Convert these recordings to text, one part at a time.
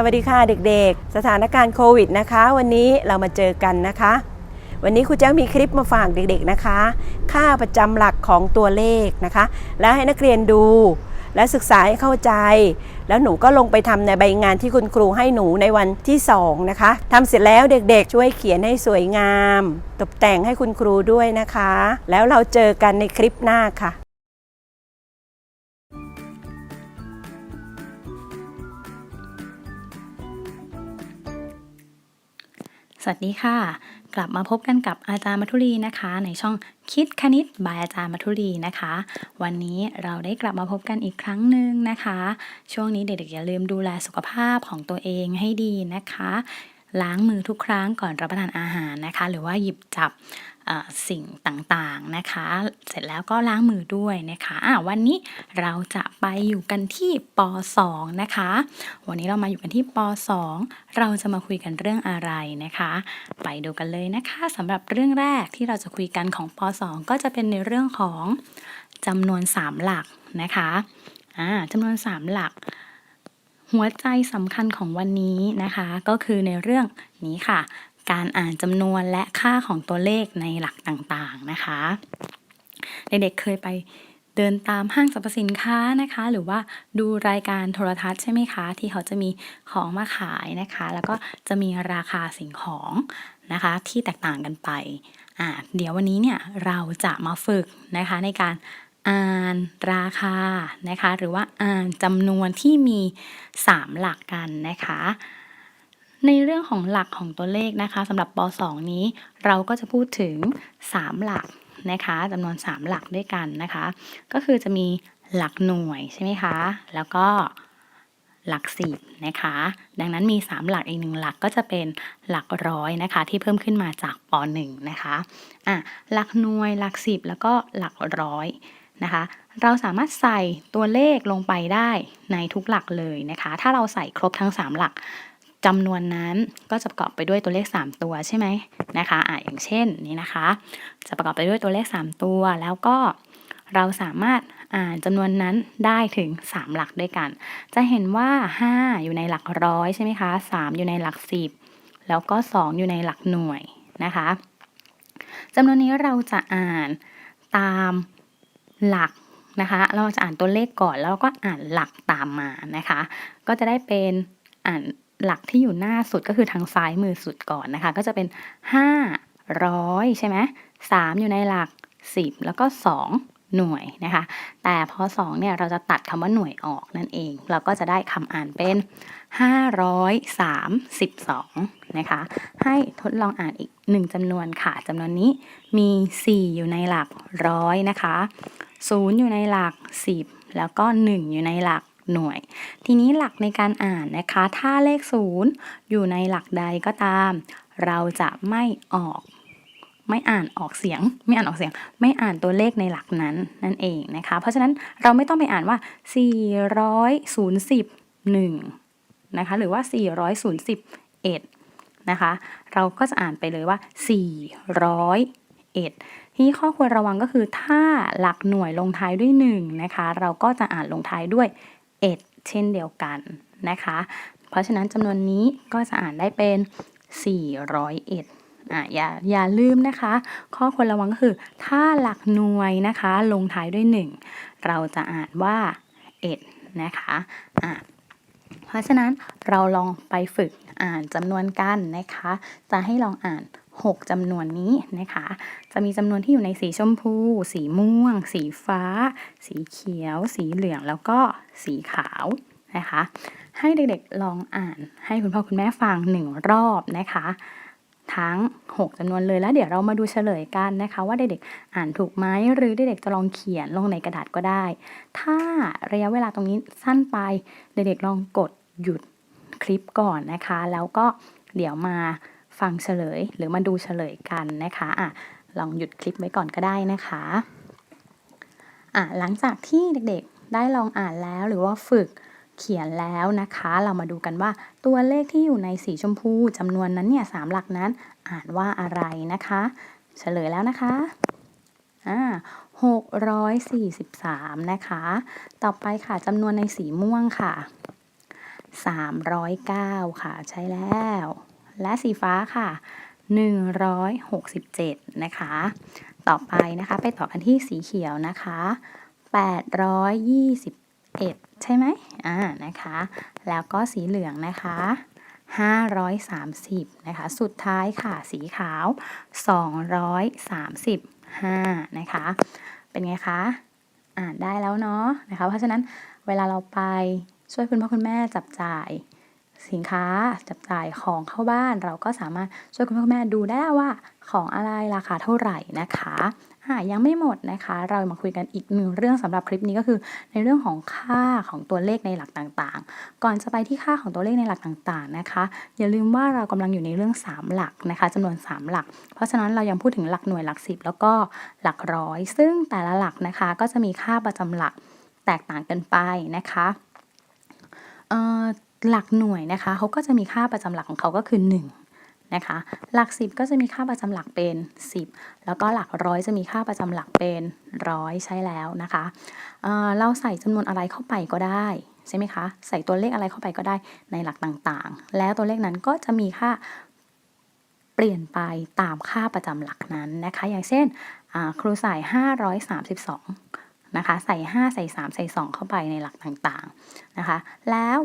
สวัสดีค่ะเด็กๆ สถานการณ์โควิดนะคะ วันนี้เรามาเจอกันนะคะ วันนี้ครูแจ้งมีคลิปมาฝากเด็กๆนะคะ ค่าประจำหลักของตัวเลขนะคะ แล้วให้นักเรียนดู และศึกษาให้เข้าใจ แล้วหนูก็ลงไปทำในใบงานที่คุณครูให้หนูในวันที่2นะคะทำเสร็จแล้วเด็กๆ ช่วยเขียนให้สวยงาม ตกแต่งให้คุณครูด้วยนะคะ แล้วเราเจอกันในคลิปหน้าค่ะ สวัสดีค่ะ กลับมาพบกันกับอาจารย์มัทุรีนะคะ ในช่องคิดคณิตบายอาจารย์มัทุรีนะคะ วันนี้เราได้กลับมาพบกันอีกครั้งหนึ่งนะคะ ช่วงนี้เด็กๆอย่าลืมดูแลสุขภาพของตัวเองให้ดีนะคะ ล้างมือทุกครั้งก่อนรับประทานอาหารนะคะ หรือว่าหยิบจับ สิ่งต่างๆนะคะ เสร็จแล้วก็ล้างมือด้วยนะคะะวันนี้เราจะไปอยู่กันที่ป .2 นะคะ วันนี้เรามาอยู่กันที่ป .2 เราจะมาคุยกันเรื่องอะไรนะคะ ไปดูกันเลยนะคะสำหรับเรื่องแรกที่เราจะคุยกันของป .2 ก็จะเป็นในเรื่องของจำนวน 3 หลักนะคะจำนวน 3 หลักหัวใจสำคัญของวันนี้นะคะ ก็คือในเรื่องนี้ค่ะ การอ่านจำนวนและค่าของตัวเลขในหลักต่างๆนะคะเด็กๆเคยไปเดินตามห้างสรรพสินค้านะคะ หรือว่าดูรายการโทรทัศน์ใช่ไหมคะ ที่เขาจะมีของมาขายนะคะ แล้วก็จะมีราคาสิ่งของนะคะ ที่แตกต่างกันไปอ่าเดี๋ยววันนี้เนี่ยเราจะมาฝึกนะคะในการอ่านราคานะคะ หรือว่าอ่านจำนวนที่มี 3 หลักกันนะคะ ในเรื่องของหลักของตัวเลขนะคะสำหรับป .2 นี้เราก็จะพูดถึง 3 หลักนะคะจำนวน 3 หลักด้วยกันนะคะ ก็คือจะมีหลักหน่วยใช่ไหมคะ แล้วก็หลักสิบนะคะ ดังนั้นมี 3 หลักอีกหนึ่งหลักก็จะเป็นหลักร้อยนะคะ ที่เพิ่มขึ้นมาจากป .1 นะคะอะหลักหน่วยหลักสิบแล้วก็หลักร้อยนะคะ เราสามารถใส่ตัวเลขลงไปได้ในทุกหลักเลยนะคะ ถ้าเราใส่ครบทั้ง 3 หลัก จำนวนนั้นก็จะประกอบไปด้วยตัวเลข 3 ตัวใช่ไหมนะคะอะอย่างเช่นนี้นะคะ จะประกอบไปด้วยตัวเลข 3 ตัว แล้วก็เราสามารถอ่านจำนวนนั้นได้ถึง 3 หลักด้วยกัน จะเห็นว่า 5 อยู่ในหลักร้อยใช่ไหมคะ 3 อยู่ในหลัก 10 แล้วก็ 2 อยู่ในหลักหน่วยนะคะจำนวนนี้เราจะอ่านตามหลักนะคะ เราจะอ่านตัวเลขก่อนแล้วก็อ่านหลักตามมานะคะ ก็จะได้เป็นอ่าน หลักที่อยู่หน้าสุดก็คือทางซ้ายมือสุดก่อนนะคะ ก็จะเป็น 500 ใช่ไหม3อยู่ในหลัก 10 แล้วก็ 2 หน่วยนะคะ แต่พอ2เนี่ยเราจะตัดคำว่าหน่วยออกนั่นเอง เราก็จะได้คำอ่านเป็น 532 นะคะ ให้ทดลองอ่านอีก 1จำนวนค่ะจำนวนนี้มี 4 อยู่ในหลักร้อยนะคะ 0 อยู่ในหลัก 10 แล้วก็ 1 อยู่ในหลัก หน่วย ทีนี้หลักในการอ่านนะคะ ถ้าเลข 0 อยู่ในหลักใดก็ตาม เราจะไม่ออก ไม่อ่านออกเสียง ไม่อ่านออกเสียง ไม่อ่านตัวเลขในหลักนั้นนั่นเองนะคะ เพราะฉะนั้นเราไม่ต้องไปอ่านว่า 401นะคะ หรือว่า 401นะคะ เราก็จะอ่านไปเลยว่า 401ที่ข้อควรระวังก็คือถ้าหลักหน่วยลงท้ายด้วย1นะคะ เราก็จะอ่านลงท้ายด้วย 1 เช่นเดียวกันนะคะ เพราะฉะนั้นจำนวนนี้ก็จะอ่านได้เป็น 401อะอย่าอย่าลืมนะคะ ข้อควรระวังก็คือ ถ้าหลักหน่วยนะคะ ลงท้ายด้วย 1 เราจะอ่านว่า 1 นะคะอะเพราะฉะนั้นเราลองไปฝึกอ่านจำนวนกันนะคะ จะให้ลองอ่าน 6จำนวนนี้นะคะ จะมีจำนวนที่อยู่ในสีชมพู สีม่วง สีฟ้า สีเขียว สีเหลืองแล้วก็สีขาวนะคะ ให้เด็กๆลองอ่านให้คุณพ่อคุณแม่ฟังหนึ่งรอบนะคะ ทั้ง 6จำนวนเลยแล้วเดี๋ยวเรามาดูเฉลยกันนะคะ ว่าเด็กๆอ่านถูกไหมหรือเด็กๆจะลองเขียนลงในกระดาษก็ได้ ถ้าระยะเวลาตรงนี้สั้นไปเด็กๆลองกดหยุดคลิปก่อนนะคะ แล้วก็เดี๋ยวมา ฟังเฉลย หรือมาดูเฉลยกันนะคะอะลองหยุดคลิปไว้ก่อนก็ได้นะคะอะหลังจากที่เด็กๆได้ลองอ่านแล้วหรือว่าฝึกเขียนแล้วนะคะ เรามาดูกันว่าตัวเลขที่อยู่ในสีชมพูจำนวนนั้นเนี่ยสามหลักนั้นอ่านว่าอะไรนะคะ เฉลยแล้วนะคะอ่า643 นะคะ ต่อไปค่ะจำนวนในสีม่วงค่ะ 309 ค่ะ ใช่แล้ว และสีฟ้าค่ะ 167 นะคะ ต่อไปนะคะ ไปต่อกันที่สีเขียวนะคะ 821 ใช่ไหมอ่านะคะ แล้วก็สีเหลืองนะคะ530นะคะ สุดท้ายค่ะ สีขาว 235 นะคะ เป็นไงคะ อ่านได้แล้วเนาะนะคะ เพราะฉะนั้นเวลาเราไปช่วยคุณพ่อคุณแม่จับจ่าย สินค้าจับจ่ายของเข้าบ้าน เราก็สามารถช่วยคุณพ่อคุณแม่ดูได้ว่าของอะไรราคาเท่าไหร่นะคะอ่ายังไม่หมดนะคะ เรามาคุยกันอีกหนึ่งเรื่องสำหรับคลิปนี้ก็คือ ในเรื่องของค่าของตัวเลขในหลักต่างๆ ก่อนจะไปที่ค่าของตัวเลขในหลักต่างๆนะคะ อย่าลืมว่าเรากำลังอยู่ในเรื่อง 3 หลักนะคะจำนวน 3 หลัก เพราะฉะนั้นเรายังพูดถึงหลักหน่วยหลักสิบแล้วก็หลักร้อย ซึ่งแต่ละหลักนะคะก็จะมีค่าประจำหลักแตกต่างกันไปนะคะเอ่อ หลักหน่วยนะคะเขาก็จะมีค่าประจำหลักของเขาก็คือ 1 นะคะ หลัก 10 ก็จะมีค่าประจำหลักเป็น 10 แล้วก็หลักร้อยจะมีค่าประจำหลักเป็นร้อยใช่แล้วนะคะเเราใส่จำนวนอะไรเข้าไปก็ได้ใช่ไหมคะใส่ตัวเลขอะไรเข้าไปก็ได้ในหลักต่างๆ แล้วตัวเลขนั้นก็จะมีค่าเปลี่ยนไปตามค่าประจำหลักนั้นนะคะ อย่างเช่นอ่าครูใส่ 532 นะคะ ใส่ 5 ใส่ 3 ใส่ 2 เข้าไปในหลักต่างๆ นะคะ แล้ว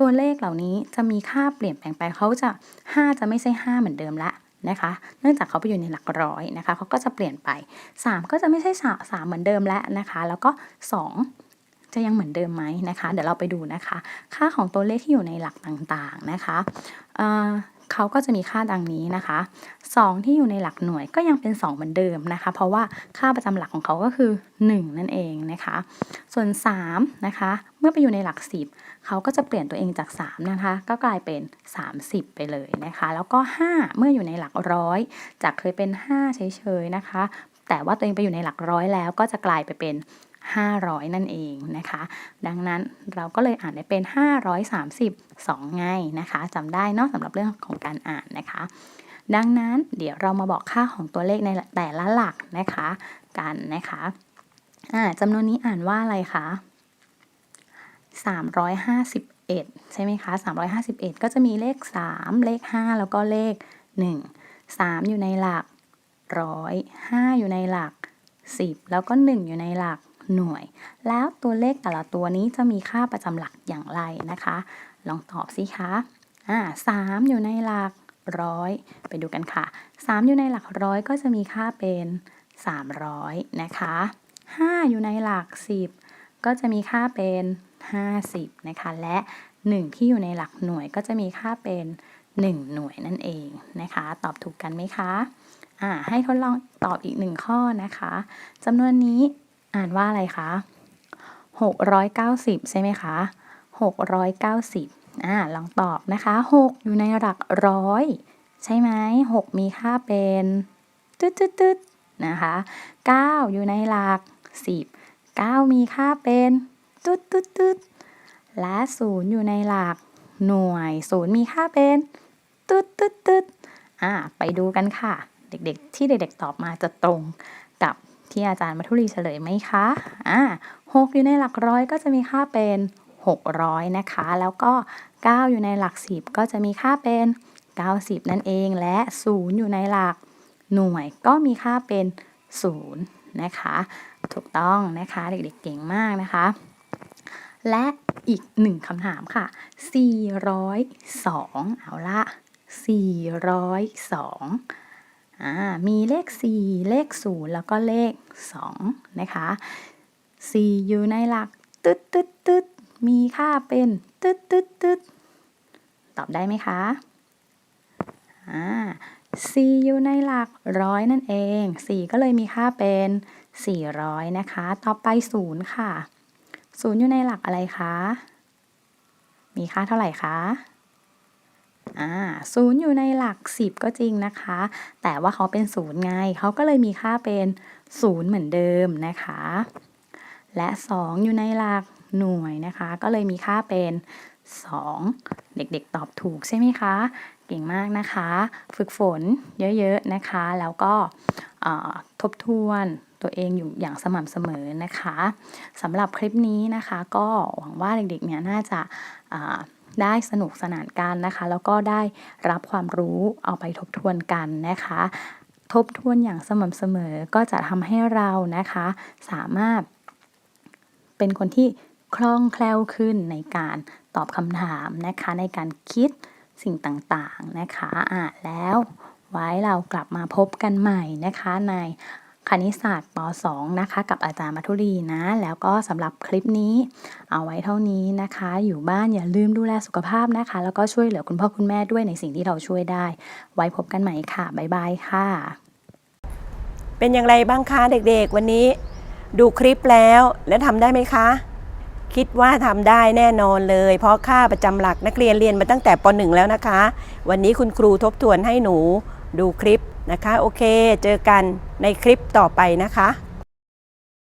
ตัวเลขเหล่านี้จะมีค่าเปลี่ยนแปลงไปเขาจะ 5 จะไม่ใช่ 5 เหมือนเดิมละนะคะ เนื่องจากเขาไปอยู่ในหลักร้อยนะคะเขาก็จะเปลี่ยนไป 3 ก็จะไม่ใช่3 3เหมือนเดิมแล้วนะคะ แล้วก็ 2 จะยังเหมือนเดิมไหมนะคะ เดี๋ยวเราไปดูนะคะ ค่าของตัวเลขที่อยู่ในหลักต่างๆนะคะ เขาก็จะมีค่าดังนี้นะคะ 2 ที่อยู่ในหลักหน่วยก็ยังเป็น 2 เหมือนเดิมนะคะ เพราะว่าค่าประจำหลักของเขาก็คือ 1 นั่นเองนะคะ ส่วน3นะคะเมื่อไปอยู่ในหลัก 10 เขาก็จะเปลี่ยนตัวเองจาก 3 นะคะ ก็กลายเป็น 30 ไปเลยนะคะ แล้วก็ 5 เมื่ออยู่ในหลักร้อยจากเคยเป็น 5 เฉยๆนะคะ แต่ว่าตัวเองไปอยู่ในหลักร้อยแล้วก็จะกลายไปเป็น 500 นั่นเองนะคะ ดังนั้นเราก็เลยอ่านได้เป็น 532 ไงนะคะจำได้เนาะสำหรับเรื่องของการอ่านนะคะ ดังนั้นเดี๋ยวเรามาบอกค่าของตัวเลขในแต่ละหลักนะคะกันนะคะจำนวนนี้อ่านว่าอะไรคะ351 ใช่ไหมคะ 351 ก็จะมีเลข 3 เลข 5 แล้วก็เลข 1 3 อยู่ในหลักร้อย5อยู่ในหลัก 10 แล้วก็ 1 อยู่ในหลัก หน่วย แล้วตัวเลขแต่ละตัวนี้จะมีค่าประจำหลักอย่างไรนะคะ ลองตอบสิคะอ่า3อยู่ในหลักร้อยไปดูกันค่ะ 3 อยู่ในหลักร้อยก็จะมีค่าเป็น 300 นะคะ 5 อยู่ในหลัก 10 ก็จะมีค่าเป็น 50 นะคะ และ 1 ที่อยู่ในหลักหน่วยก็จะมีค่าเป็น 1 หน่วยนั่นเองนะคะ ตอบถูกกันไหมคะ อ่า ให้ทดลองตอบอีกหนึ่งข้อนะคะจำนวนนี้ อ่านว่าอะไรคะ690 ใช่ไหมคะ 690 อ่า ลองตอบนะคะ 6 อยู่ในหลักร้อย ใช่ไหม 6 มีค่าเป็นตึ๊ดตึ๊ดตึ๊ดนะคะ 9 อยู่ในหลัก 10 9 มีค่าเป็นตึ๊ดตึ๊ดตึ๊ดและ 0 อยู่ในหลักหน่วย 0 มีค่าเป็นตึ๊ดตึ๊ดตึ๊ดอ่า ไปดูกันค่ะ เด็กๆ ที่เด็กๆ ตอบมาจะตรงกับ ที่อาจารย์มัทุรีเฉลยไหมคะ อ่า6อยู่ในหลักร้อยก็จะมีค่าเป็น 600 นะคะ แล้วก็ 9 อยู่ในหลัก 10 ก็จะมีค่าเป็น 90 นั่นเอง และ 0 อยู่ในหลักหน่วยก็มีค่าเป็น 0 นะคะ ถูกต้องนะคะ เด็กๆเก่งมากนะคะ และอีกหนึ่งคำถามค่ะ 402 เอาละ 402อ่า มีเลข 4 เลข 0 แล้วก็เลข 2 นะคะ 4 อยู่ในหลักตึ๊ดตึ๊ดตึ๊ดมีค่าเป็นตึ๊ดตึ๊ดตึ๊ดตอบได้ไหมคะอ่า4อยู่ในหลักร้อยนั่นเอง 4 ก็เลยมีค่าเป็น 400 นะคะ ต่อไป 0 ค่ะ 0 อยู่ในหลักอะไรคะ มีค่าเท่าไหร่คะ อ่าศูนย์อยู่ในหลัก 10 ก็จริงนะคะ แต่ว่าเขาเป็นศูนย์ไง เขาก็เลยมีค่าเป็นศูนย์เหมือนเดิมนะคะ และ 2 อยู่ในหลักหน่วยนะคะ ก็เลยมีค่าเป็น 2 เด็กๆตอบถูกใช่ไหมคะ เก่งมากนะคะ ฝึกฝนเยอะๆนะคะ แล้วก็ทบทวนตัวเองอยู่อย่างสม่ำเสมอนะคะสำหรับคลิปนี้นะคะ ก็หวังว่าเด็กๆเนี่ยน่าจะา ได้สนุกสนานกันนะคะ แล้วก็ได้รับความรู้เอาไปทบทวนกันนะคะ ทบทวนอย่างสม่ำเสมอก็จะทำให้เรานะคะ สามารถ เป็นคนที่คล่องแคล่วขึ้นในการตอบคำถามนะคะ ในการคิดสิ่งต่างๆนะคะอะแล้วไว้เรากลับมาพบกันใหม่นะคะใน คณิตศาสตร์ป .2 นะคะ กับอาจารย์มัทุรีนะ แล้วก็สำหรับคลิปนี้ เอาไว้เท่านี้นะคะ อยู่บ้านอย่าลืมดูแลสุขภาพนะคะ แล้วก็ช่วยเหลือคุณพ่อคุณแม่ด้วยในสิ่งที่เราช่วยได้ ไว้พบกันใหม่ค่ะ บ๊ายบายค่ะ เป็นอย่างไรบ้างคะเด็กๆ วันนี้ ดูคลิปแล้วและทำได้ไหมคะ คิดว่าทำได้แน่นอนเลย เพราะค่าประจำหลักนักเรียนเรียนมาตั้งแต่ป .1 แล้วนะคะ วันนี้คุณครูทบทวนให้หนูดูคลิป นะคะ โอเค เจอกันในคลิปต่อไปนะคะ